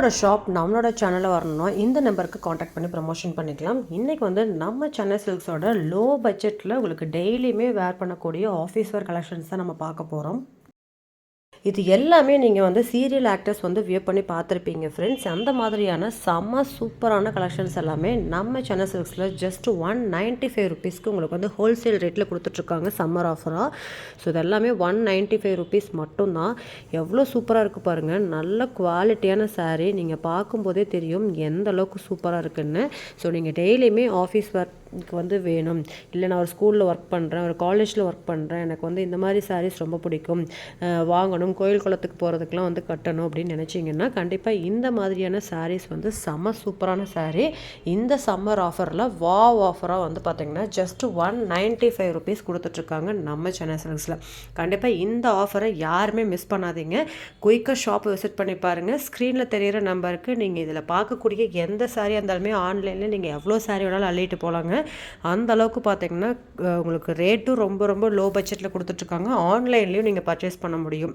நம்மளோட ஷாப் நம்மளோட சேனலில் வரணும்னா இந்த நம்பருக்கு காண்டாக்ட் பண்ணி ப்ரமோஷன் பண்ணிக்கலாம். இன்றைக்கி வந்து நம்ம சென்னை சில்க்ஸோட லோ பட்ஜெட்டில் உங்களுக்கு டெய்லியுமே வேர் பண்ணக்கூடிய ஆஃபீஸ் வேர் கலெக்ஷன்ஸ் தான் நம்ம பார்க்க போகிறோம் இது எல்லாமே நீங்கள் வந்து சீரியல் ஆக்டர்ஸ் வந்து வியூ பண்ணி பார்த்துருப்பீங்க ஃப்ரெண்ட்ஸ் அந்த மாதிரியான செம்ம சூப்பரான கலெக்ஷன்ஸ் எல்லாமே நம்ம சென்னை சில்க்ஸில் ஜஸ்ட் ஒன் நைன்ட்டி ஃபைவ் ருபீஸ்க்கு உங்களுக்கு வந்து ஹோல்சேல் ரேட்டில் கொடுத்துட்ருக்காங்க சம்மர் ஆஃபராக ஸோ இது எல்லாமே ஒன் நைன்ட்டி ஃபைவ் ருபீஸ் மட்டும்தான். எவ்வளோ சூப்பராக இருக்குது பாருங்கள் நல்ல குவாலிட்டியான சாரீ நீங்கள் பார்க்கும்போதே தெரியும் எந்த அளவுக்கு சூப்பராக இருக்குன்னு. ஸோ நீங்கள் டெய்லியுமே ஆஃபீஸ் ஒர்க் எனக்கு வந்து வேணும். இல்லை நான் ஒரு ஸ்கூலில் ஒர்க் பண்ணுறேன் ஒரு காலேஜில் ஒர்க் பண்ணுறேன் எனக்கு வந்து இந்த மாதிரி சாரீஸ் ரொம்ப பிடிக்கும். வாங்கணும் கோயில் குளத்துக்கு போகிறதுக்குலாம் வந்து கட்டணும் அப்படின்னு நினச்சிங்கன்னா கண்டிப்பாக இந்த மாதிரியான சாரீஸ் வந்து செம சூப்பரான சாரீ இந்த சம்மர் ஆஃபரில் வாவ் ஆஃபராக வந்து பார்த்தீங்கன்னா just one ninety five rupees கொடுத்துட்ருக்காங்க நம்ம சென்னை சில்க்ஸில் கண்டிப்பாக இந்த ஆஃபரை யாருமே மிஸ் பண்ணாதீங்க. குயிக்காக ஷாப்பை விசிட் பண்ணி பாருங்கள் ஸ்க்ரீனில் தெரியிற நம்பருக்கு நீங்கள் இதில் பார்க்கக்கூடிய எந்த சாரியாக இருந்தாலுமே ஆன்லைனில் நீங்கள் எவ்வளோ சாரி வேணாலும் அள்ளிட்டு போகலாங்க அந்த அளவுக்கு பார்த்தீங்கன்னா உங்களுக்கு ரேட்டும் ரொம்ப ரொம்ப லோ பட்ஜெட்டில் கொடுத்துட்ருக்காங்க ஆன்லைன்லேயும் நீங்கள் பர்ச்சேஸ் பண்ண முடியும்.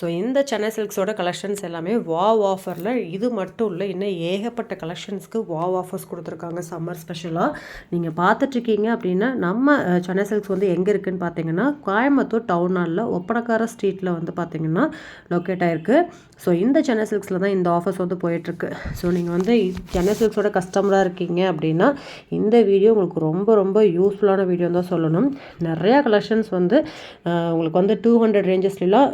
ஸோ இந்த சென்னை சில்க்ஸோட கலெக்ஷன்ஸ் எல்லாமே வாவ் ஆஃபரில் இது மட்டும் இல்லை இன்னும் ஏகப்பட்ட கலெக்ஷன்ஸ்க்கு வாவ் ஆஃபர்ஸ் கொடுத்துருக்காங்க. சம்மர் ஸ்பெஷலாக நீங்கள் பார்த்துட்ருக்கீங்க அப்படின்னா நம்ம சென்னை சில்க்ஸ் வந்து எங்கே இருக்குதுன்னு பார்த்தீங்கன்னா கோயம்புத்தூர் டவுன் ஹாலில் ஒப்பனக்கார ஸ்ட்ரீட்டில் வந்து பார்த்தீங்கன்னா லொக்கேட் ஆகிருக்கு ஸோ இந்த சென்னை சில்க்ஸில் தான் இந்த ஆஃபர்ஸ் வந்து போயிட்டுருக்கு ஸோ நீங்கள் வந்து சென்னை சில்க்ஸோட கஸ்டமராக இருக்கீங்க அப்படின்னா இந்த வீடியோ உங்களுக்கு ரொம்ப ரொம்ப யூஸ்ஃபுல்லான வீடியோ தான் சொல்லணும். நிறையா கலெக்ஷன்ஸ் வந்து உங்களுக்கு வந்து டூ ஹண்ட்ரட் ரேஞ்சஸ்லாம்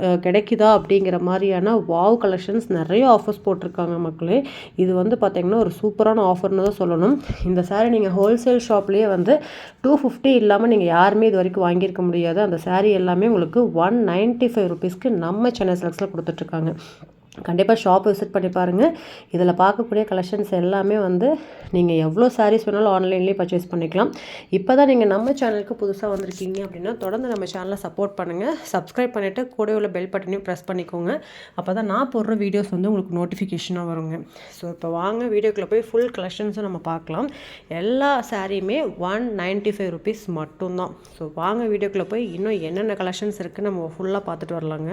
கிடைக்குதா அப்படிங்கிற மாதிரியான வாவ் கலெக்ஷன்ஸ் நிறைய ஆஃபர்ஸ் போட்டிருக்காங்க மக்களே. இது வந்து பார்த்தீங்கன்னா ஒரு சூப்பரான ஆஃபர்னு தான் சொல்லணும். இந்த சாரீ நீங்கள் ஹோல்சேல் ஷாப்லேயே வந்து டூ ஃபிஃப்டி இல்லாமல் நீங்கள் யாருமே இது வரைக்கும் வாங்கியிருக்க முடியாது. அந்த சாரீ எல்லாமே உங்களுக்கு ஒன் நைன்ட்டி ஃபைவ் ருபீஸ்க்கு நம்ம சென்னை சில்க்ஸில் கொடுத்துட்ருக்காங்க கண்டிப்பாக ஷாப் விசிட் பண்ணி பாருங்கள் இதில் பார்க்கக்கூடிய கலெக்ஷன்ஸ் எல்லாமே வந்து நீங்கள் எவ்வளோ சாரீஸ் வேணாலும் ஆன்லைன்லேயே பர்ச்சேஸ் பண்ணிக்கலாம். இப்போ தான் நீங்கள் நம்ம சேனலுக்கு புதுசாக வந்திருக்கீங்க அப்படின்னா தொடர்ந்து நம்ம சேனலை சப்போர்ட் பண்ணுங்கள் சப்ஸ்கிரைப் பண்ணிவிட்டு கூட உள்ள பெல் பட்டனையும் ப்ரெஸ் பண்ணிக்கோங்க. அப்போ தான் நான் போடுற வீடியோஸ் வந்து உங்களுக்கு நோட்டிஃபிகேஷனாக வருங்க. ஸோ இப்போ வாங்க வீடியோக்குள்ளே போய் ஃபுல் கலெக்ஷன்ஸும் நம்ம பார்க்கலாம். எல்லா சாரியுமே ஒன் நைன்ட்டி ஃபைவ் ருபீஸ் மட்டும்தான். ஸோ வாங்க வீடியோக்குள்ளே போய் இன்னும் என்னென்ன கலெக்ஷன்ஸ் இருக்குது நம்ம ஃபுல்லாக பார்த்துட்டு வரலாங்க.